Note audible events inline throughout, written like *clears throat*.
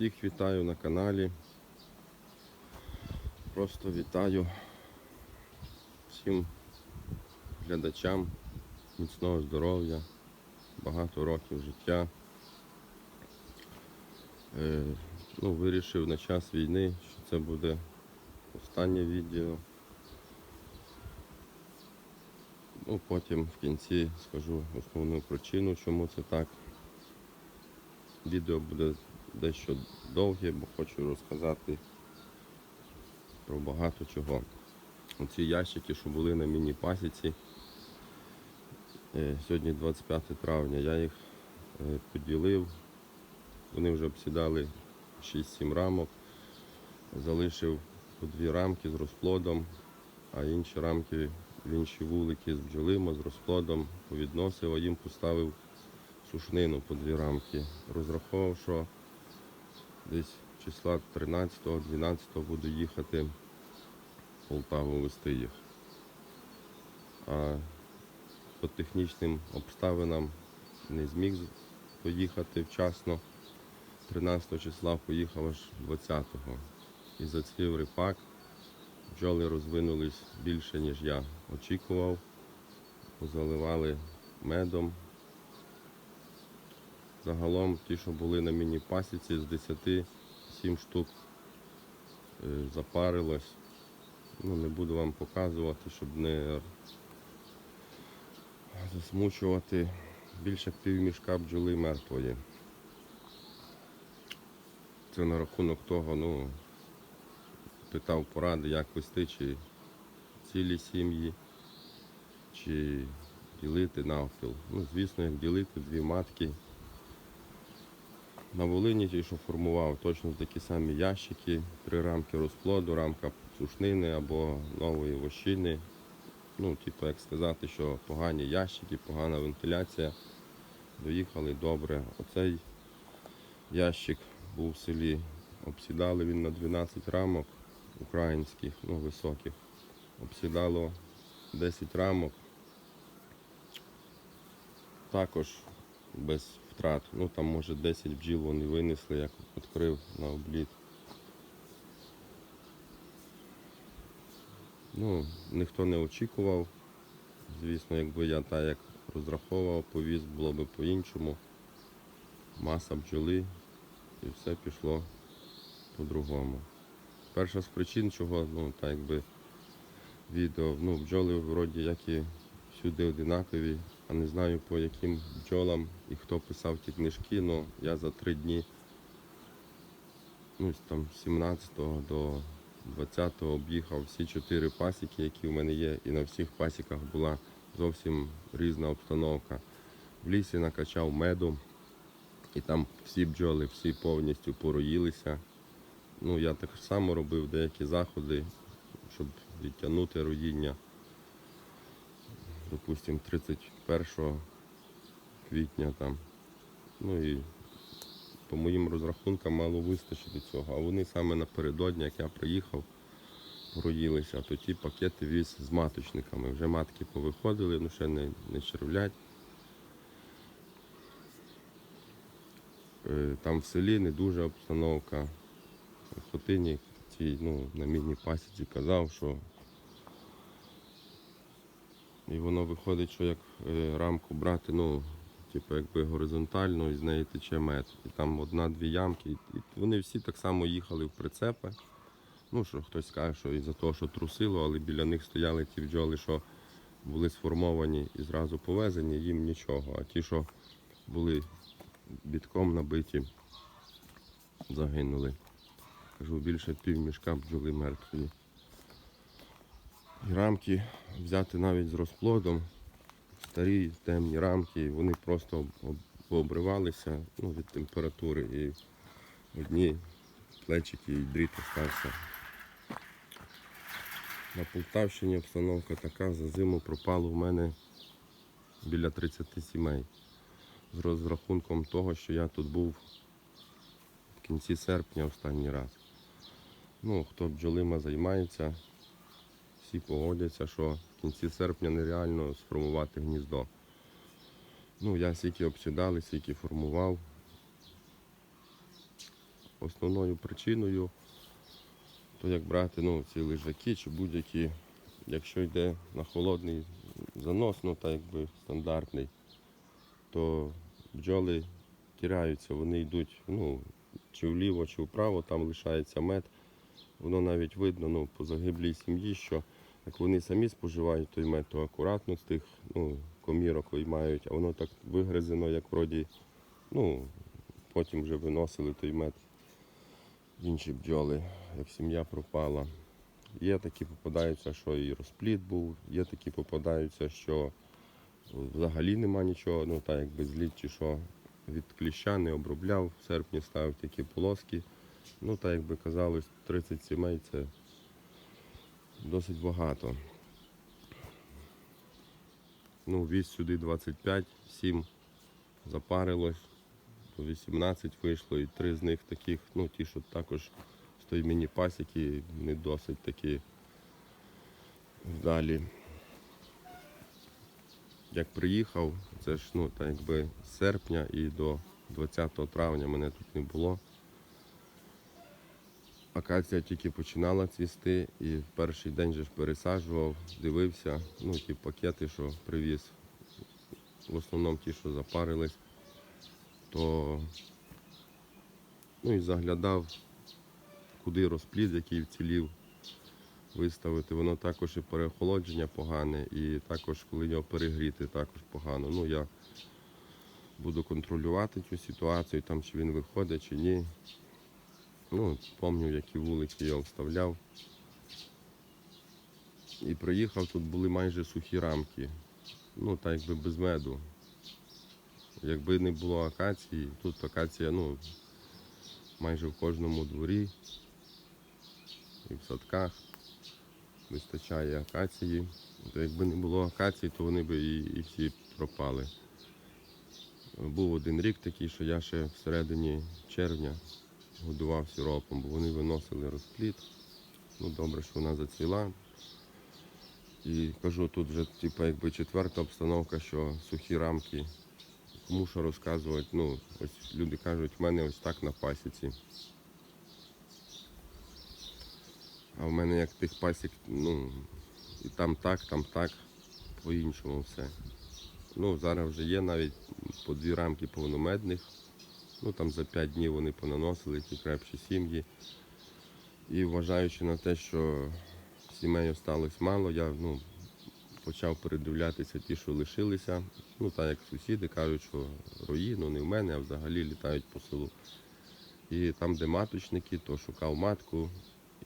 Всіх вітаю на каналі. Просто вітаю всім глядачам міцного здоров'я, багато років життя. Е, ну, вирішив на час війни, що це буде останнє відео. Ну, потім в кінці скажу основну причину, чому це так. Відео буде дещо довге, бо хочу розказати про багато чого. Оці ящики, що були на міні-пасіці, е, сьогодні 25 травня, я їх е, поділив. Вони вже обсідали 6-7 рамок, залишив по дві рамки з розплодом, а інші рамки в інші вулики з бджолима, з розплодом повідносив, а їм поставив сушнину по дві рамки. Розраховував, що десь числа 13-12 буду їхати в Полтаву вести їх. А по технічним обставинам не зміг поїхати вчасно. 13 числа поїхав аж 20-го. І зацвів ріпак. Бджоли розвинулись більше, ніж я очікував. Заливали медом. Загалом ті, що були на міні-пасіці, з 10 7 штук е, запарилось. Ну, не буду вам показувати, щоб не засмучувати. Більше півмішка бджоли мертвої. Це на рахунок того, ну, питав поради, як вести, чи цілі сім'ї, чи ділити навпіл. Ну, звісно, як ділити дві матки. На Волині ті, що формував, точно такі самі ящики, три рамки розплоду, рамка сушнини або нової вощини. Ну, типу, як сказати, що погані ящики, погана вентиляція. Доїхали добре. Оцей ящик був в селі. Обсідали він на 12 рамок українських, ну високих. Обсідало 10 рамок. Також без втрат. Ну там може 10 бджіл вони винесли, як відкрив на обліт. Ну, ніхто не очікував. Звісно, якби я так як розраховував, повіз, було б по-іншому. Маса бджоли і все пішло по-другому. Перша з причин, чого, ну, так якби відео, ну, бджоли вроді як і всюди одинакові, а не знаю по яким бджолам і хто писав ті книжки, але я за три дні ну, з там 17 до 20 об'їхав всі чотири пасіки, які в мене є, і на всіх пасіках була зовсім різна обстановка. В лісі накачав меду, і там всі бджоли, всі повністю пороїлися. Ну, я так само робив деякі заходи, щоб відтягнути роїння. Допустимо, 31 квітня там. Ну і по моїм розрахункам мало вистачити цього. А вони саме напередодні, як я приїхав, проїлися, то ті пакети віз з маточниками. Вже матки повиходили, ну ще не, не червлять. Е, Там в селі не дуже обстановка. В Хотині ну, на міні пасіці казав, що і воно виходить, що як е, рамку брати, ну, типу, якби горизонтально і з неї тече мед. І там одна-дві ямки. І вони всі так само їхали в прицепи. Ну, що хтось каже, що із-за того, що трусило, але біля них стояли ті бджоли, що були сформовані і зразу повезені, їм нічого. А ті, що були бітком набиті, загинули. Кажу, більше півмішка бджоли мертвої. Рамки взяти навіть з розплодом, старі темні рамки, вони просто об- об- пообривалися ну, від температури. І одні плечики і дріт остався. На Полтавщині обстановка така, за зиму пропало в мене біля 30 сімей. З розрахунком того, що я тут був в кінці серпня останній раз. Ну, хто бджолима займається, всі погодяться, що в кінці серпня нереально сформувати гніздо. Ну, я стільки обсідали, стільки формував. основною причиною, то як брати ну, ці лежаки чи будь-які, якщо йде на холодний занос, ну так якби стандартний, то бджоли тіряються, вони йдуть ну, чи вліво, чи вправо, там лишається мед. Воно навіть видно ну, по загиблій сім'ї, що як вони самі споживають той мед, то акуратно з тих ну, комірок виймають, а воно так вигризено, як вроді, ну, потім вже виносили той мед інші бджоли, як сім'я пропала. Є такі попадаються, що і розпліт був, є такі попадаються, що взагалі нема нічого, ну так якби зліт чи що від кліща не обробляв, в серпні ставив такі полоски. Ну, так як би казалось, 30 сімей це досить багато. Ну, віз сюди 25, 7 запарилось, то 18 вийшло, і три з них таких, ну ті, що також з тої міні-пасіки, не досить такі вдалі. Як приїхав, це ж ну, так якби з серпня і до 20 травня мене тут не було. Акація тільки починала цвісти і в перший день же ж пересаджував, дивився, ну ті пакети, що привіз, в основному ті, що запарились, то ну і заглядав, куди розплід, який вцілів, виставити. Воно також і переохолодження погане, і також, коли його перегріти, також погано. Ну я буду контролювати цю ситуацію, там чи він виходить, чи ні. Ну, пам'ятаю, які вулики я вставляв. І приїхав, тут були майже сухі рамки. Ну, так якби без меду. Якби не було акації, тут акація, ну, майже в кожному дворі і в садках вистачає акації. То якби не було акації, то вони б і, і всі пропали. Був один рік такий, що я ще всередині червня годував сиропом, бо вони виносили розпліт. Ну, добре, що вона зацвіла. І кажу, тут вже типу, якби четверта обстановка, що сухі рамки. Кому що розказувати, ну, ось люди кажуть, в мене ось так на пасіці. А в мене як тих пасік, ну, і там так, там так, по-іншому все. Ну, зараз вже є навіть по дві рамки повномедних. Ну там за 5 днів вони понаносили ті крепші сім'ї. І вважаючи на те, що сімей осталось мало, я ну, почав передивлятися ті, що лишилися. Ну, так як сусіди кажуть, що рої, ну не в мене, а взагалі літають по селу. І там, де маточники, то шукав матку,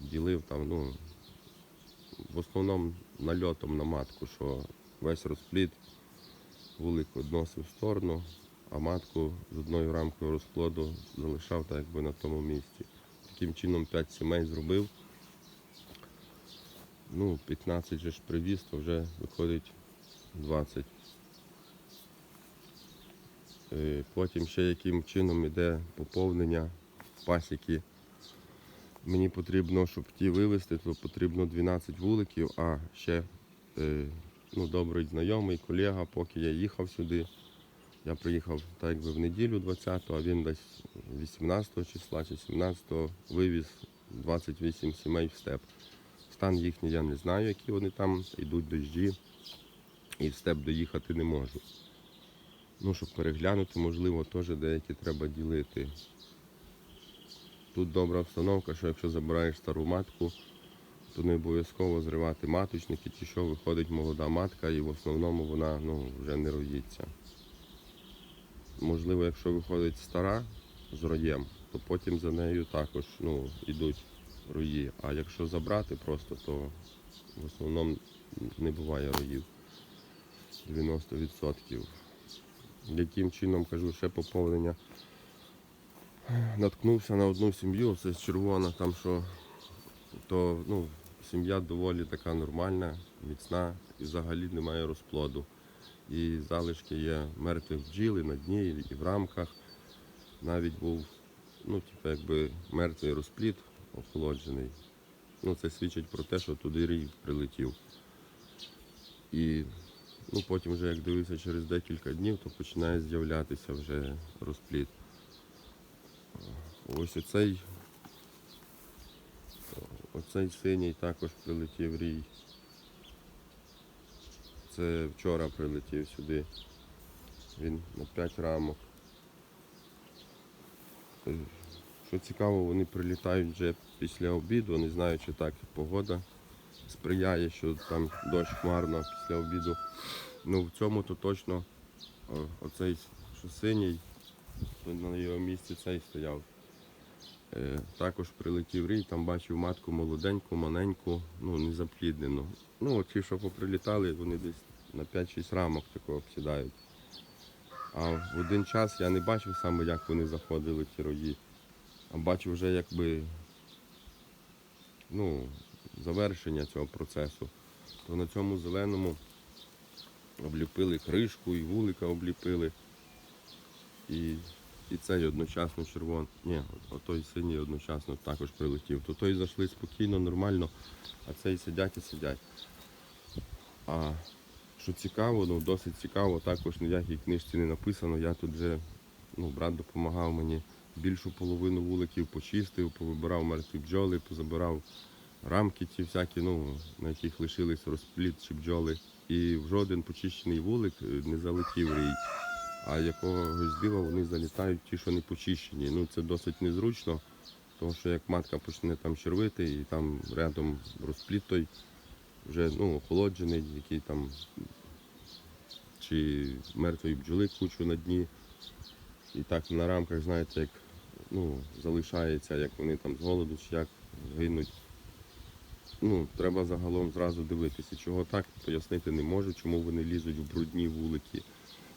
ділив там, ну, в основному нальотом на матку, що весь розплід вулик односив в сторону, а матку з одною рамкою розплоду залишав так якби на тому місці. Таким чином 5 сімей зробив. Ну, 15 же ж привіз, то вже виходить 20. Е, Потім ще яким чином йде поповнення пасіки. Мені потрібно, щоб ті вивезти, то потрібно 12 вуликів, а ще е, ну, добрий знайомий, колега, поки я їхав сюди. Я приїхав так якби в неділю 20-го, а він десь 18 числа чи 17-го вивіз 28 сімей в степ. Стан їхній я не знаю, які вони там, йдуть дощі, і в степ доїхати не можу. Ну, щоб переглянути, можливо, теж деякі треба ділити. Тут добра обстановка, що якщо забираєш стару матку, то не обов'язково зривати маточники, ті, що виходить молода матка, і в основному вона ну, вже не роїться. Можливо, якщо виходить стара з роєм, то потім за нею також ну, йдуть рої. А якщо забрати просто, то в основному не буває роїв 90%. Яким чином кажу, ще поповнення. Наткнувся на одну сім'ю, це червона, там що то ну, сім'я доволі така нормальна, міцна і взагалі немає розплоду. І залишки є мертвих бджіл і на дні, і в рамках. Навіть був ну, типу, якби мертвий розплід охолоджений. Ну, це свідчить про те, що туди рій прилетів. І ну, потім, вже, як дивився через декілька днів, то починає з'являтися вже розплід. Ось оцей, оцей синій також прилетів рій. Вчора прилетів сюди. Він на 5 рамок. Е, Що цікаво, вони прилітають вже після обіду, не знаю, чи так погода сприяє, що там дощ хмарно після обіду. Ну в цьому то точно о, оцей, що синій, то на його місці цей стояв. Е, також прилетів рій, там бачив матку молоденьку, маленьку, ну не запліднену. Ну, ті, що поприлітали, вони десь на 5-6 рамок такого обсідають. А в один час я не бачив саме, як вони заходили ті рої, а бачив вже якби ну, завершення цього процесу. То на цьому зеленому обліпили кришку і вулика обліпили. І, і цей одночасно червоний. Ні, отой синій одночасно також прилетів. То той зайшли спокійно, нормально, а цей сидять і сидять. А що цікаво, ну досить цікаво, також ніякій книжці не написано. Я тут вже, ну, брат допомагав мені більшу половину вуликів почистив, повибирав мертві бджоли, позабирав рамки ті всякі, ну, на яких лишились розпліт чи бджоли. І в жоден почищений вулик е, не залетів рій. А якогось дива вони залітають ті, що не почищені. Ну це досить незручно, тому що як матка почне там червити і там рядом розпліт той вже ну, охолоджений, який там чи мертвої бджоли кучу на дні. І так на рамках, знаєте, як ну, залишається, як вони там з голоду чи як гинуть. Ну, треба загалом зразу дивитися, чого так, пояснити не можу, чому вони лізуть в брудні вулики.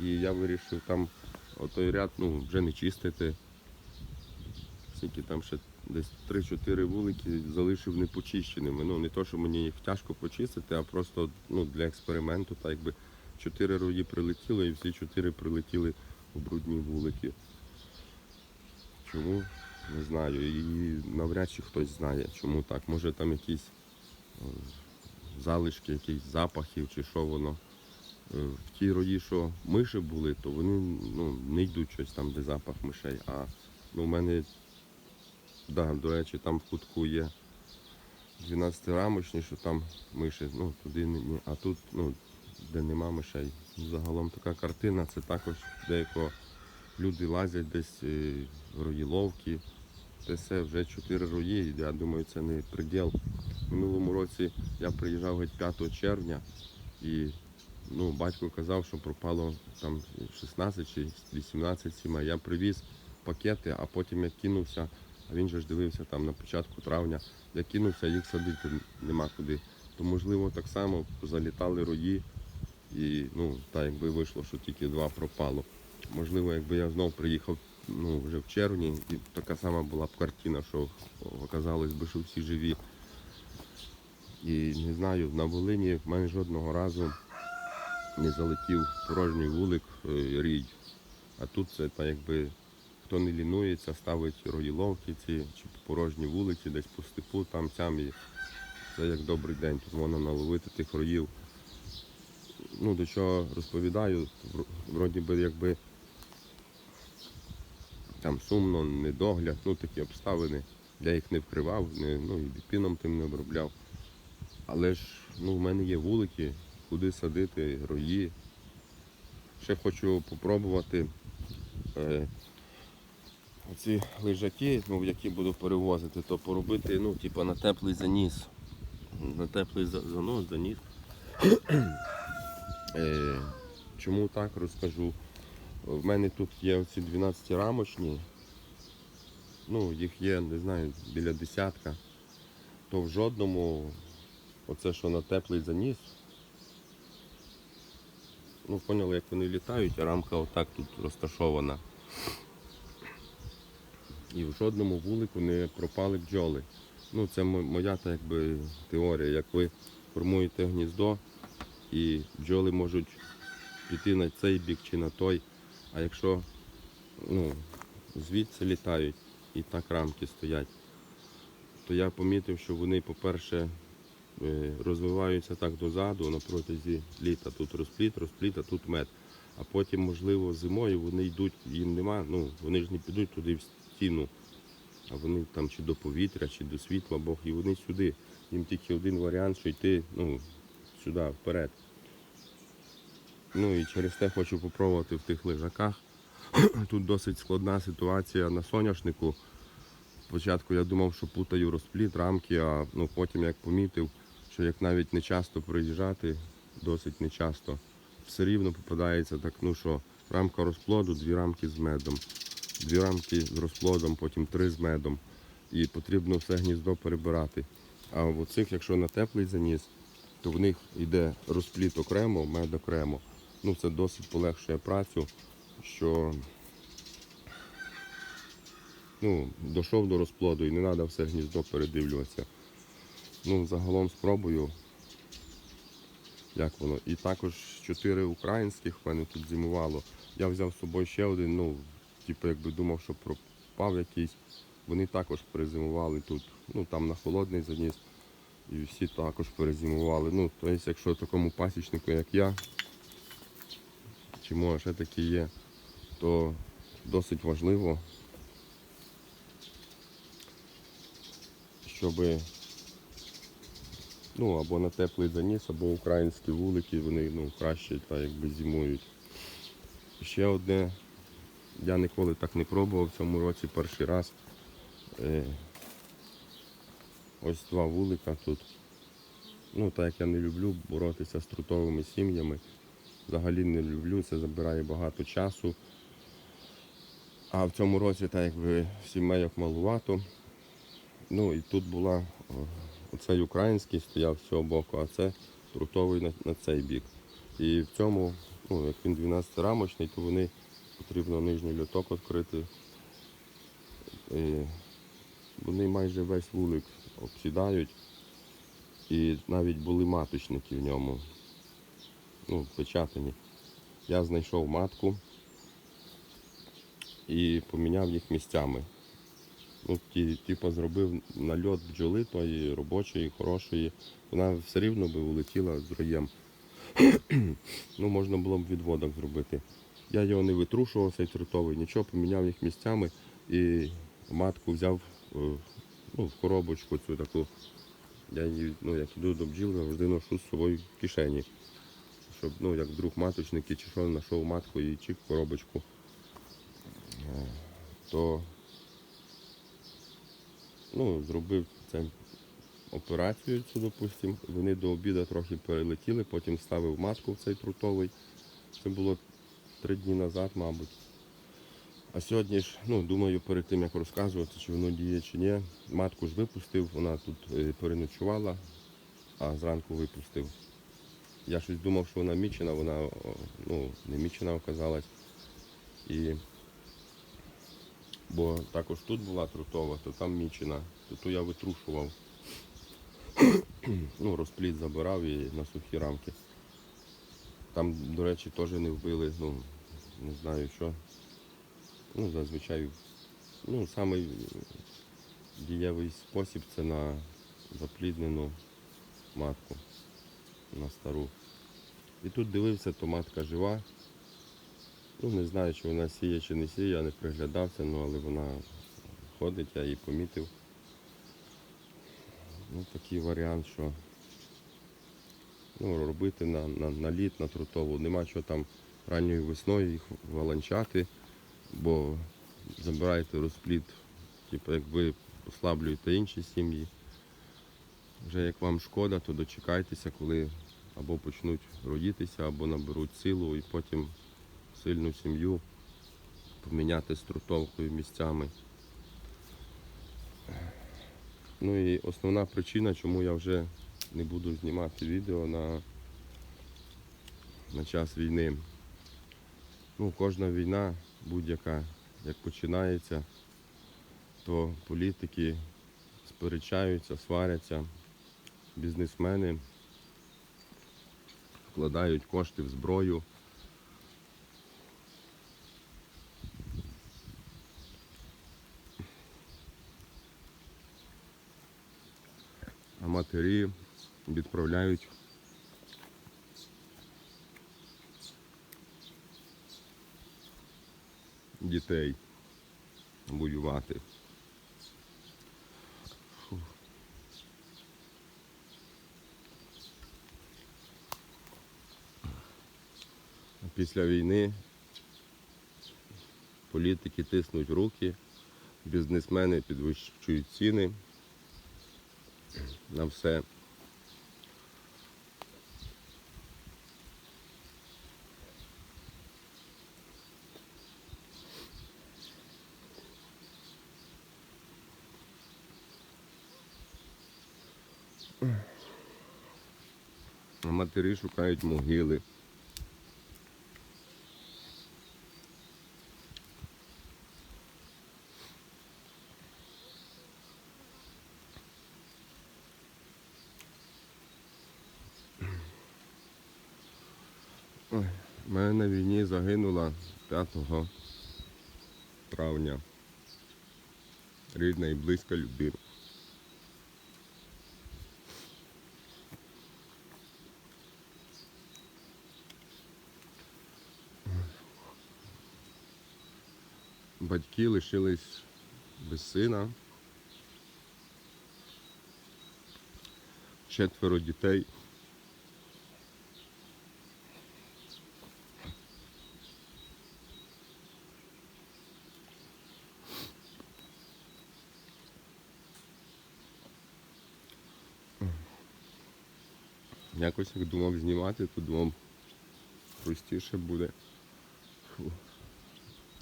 І я вирішив там отой ряд ну, вже не чистити. Скільки там ще десь 3-4 вулики залишив непочищеними. Ну, не то, що мені їх тяжко почистити, а просто ну, для експерименту, так якби 4 рої прилетіло і всі 4 прилетіли в брудні вулики. Чому? Не знаю. І навряд чи хтось знає, чому так. Може там якісь е, залишки, якісь запахів чи що воно. Е, В тій рої, що миші були, то вони ну, не йдуть щось там, де запах мишей. А ну, у мене, да, до речі, там в кутку є 12-рамочні, що там миші, ну туди не, а тут, ну, де нема мишей. Загалом така картина, це також деяко люди лазять десь е, в роїловки. Це все вже 4 рої, я думаю, це не приділ. Минулому році я приїжджав геть 5 червня і ну, батько казав, що пропало там 16 чи 18 сімей. Я привіз пакети, а потім я кинувся, а він же ж дивився там на початку травня, я кинувся, їх садити нема куди. То можливо так само залітали рої і ну, так якби вийшло, що тільки два пропало. Можливо, якби я знов приїхав ну, вже в червні, і така сама була б картина, що оказалось би, що всі живі. І не знаю, на Волині в мене жодного разу не залетів порожній вулик е, рій. А тут це так якби хто не лінується, ставить роїловки ці чи порожні вулиці десь по степу, там сям і це як добрий день. Тут можна наловити тих роїв. Ну, до чого розповідаю, вроді би якби там сумно, недогляд, ну такі обставини. Я їх не вкривав, не, ну і біпіном тим не обробляв. Але ж ну, в мене є вулики, куди садити рої. Ще хочу попробувати е, ці лежаки, ну, які буду перевозити, то поробити ну, типу, на теплий заніс. На теплий занос, заніс. *clears throat* е, чому так розкажу? В мене тут є оці 12 рамочні. Ну, їх є, не знаю, біля десятка. То в жодному, оце що на теплий заніс. Ну, поняли, як вони літають, а рамка отак тут розташована. І в жодному вулику не пропали бджоли. Ну, це моя так, якби, теорія. Як ви формуєте гніздо, і бджоли можуть піти на цей бік чи на той. А якщо ну, звідси літають і так рамки стоять, то я помітив, що вони, по-перше, е, розвиваються так дозаду на протязі літа. Тут розпліт, розпліт, а тут мед. А потім, можливо, зимою вони йдуть, їм нема, ну вони ж не підуть туди стіну. а вони там чи до повітря, чи до світла Бог, і вони сюди. Їм тільки один варіант, що йти ну, сюди, вперед. Ну і через те хочу попробувати в тих лежаках. *clears throat* Тут досить складна ситуація на соняшнику. Спочатку я думав, що путаю розпліт, рамки, а ну, потім як помітив, що як навіть не часто приїжджати, досить не часто, все рівно попадається так, ну що рамка розплоду, дві рамки з медом, дві рамки з розплодом, потім три з медом. І потрібно все гніздо перебирати. А в оцих, якщо на теплий заніс, то в них йде розпліт окремо, мед окремо. Ну, це досить полегшує працю, що ну, дійшов до розплоду і не треба все гніздо передивлюватися. Ну, загалом спробую, як воно. І також чотири українських в мене тут зимувало. Я взяв з собою ще один, ну, типу, якби думав, що пропав якийсь. Вони також перезимували тут, ну там на холодний заніс. І всі також перезимували. Ну, тобто, якщо такому пасічнику, як я, чи може ще такі є, то досить важливо, щоб ну, або на теплий заніс, або українські вулики, вони ну, краще та, якби зимують. Ще одне, я ніколи так не пробував в цьому році перший раз. Е, ось два вулика тут. Ну, так як я не люблю боротися з трутовими сім'ями. Взагалі не люблю, це забирає багато часу. А в цьому році, так якби сімейок малувато. Ну і тут була оцей український стояв з цього боку, а це трутовий на, на цей бік. І в цьому, ну, як він 12-рамочний, то вони потрібно нижній льоток відкрити. І вони майже весь вулик обсідають. І навіть були маточники в ньому. Ну, печатані. Я знайшов матку і поміняв їх місцями. Ну, ті, типу, зробив нальот бджоли тої робочої, хорошої. Вона все рівно би улетіла з роєм. *clears throat* ну, можна було б відводок зробити. Я його не витрушував, цей трутовий, нічого, поміняв їх місцями і матку взяв е, ну, в коробочку цю таку. Я її, ну, як іду до бджіл, завжди ношу з собою в кишені. Щоб, ну, як друг маточники чи що, знайшов матку і чик коробочку. Е, То ну, зробив це операцію цю, допустим. Вони до обіду трохи перелетіли, потім ставив матку в цей трутовий. Це було три дні назад, мабуть. А сьогодні ж, ну, думаю, перед тим як розказувати, чи воно діє чи ні, матку ж випустив, вона тут е, переночувала, а зранку випустив. Я щось думав, що вона мічена, вона ну, не мічена оказалась. І... Бо також тут була трутова, то там мічена, то ту я витрушував. ну, розпліт забирав і на сухі рамки. Там, до речі, теж не вбили, ну, не знаю що. Ну, зазвичай, ну, самий дієвий спосіб це на запліднену матку, на стару. І тут дивився, то матка жива. Ну, не знаю, чи вона сіє чи не сіє, я не приглядався, ну, але вона ходить, я її помітив. Ну, такий варіант, що ну, робити на, на, на літ, на трутову. Нема чого там ранньою весною їх валанчати, бо забираєте розпліт, типу, як ви послаблюєте інші сім'ї. Вже як вам шкода, то дочекайтеся, коли або почнуть родитися, або наберуть силу і потім сильну сім'ю поміняти з трутовкою місцями. Ну і основна причина, чому я вже не буду знімати відео на, на час війни. Ну, кожна війна будь-яка, як починається, то політики сперечаються, сваряться, бізнесмени вкладають кошти в зброю. а матері відправляють дітей воювати. Після війни політики тиснуть руки, бізнесмени підвищують ціни на все. Шукають могили. У мене на війні загинула 5 травня. Рідна і близька людина. Батьки лишились без сина. Четверо дітей. Якось як думав знімати, то думав простіше буде. Фу.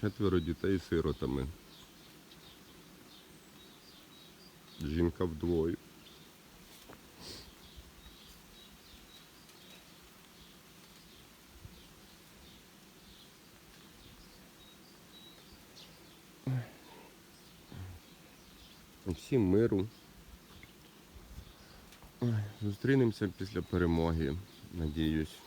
Четверо дітей сиротами. Жінка вдвоє. Всім миру. Зустрінемося після перемоги, надіюсь.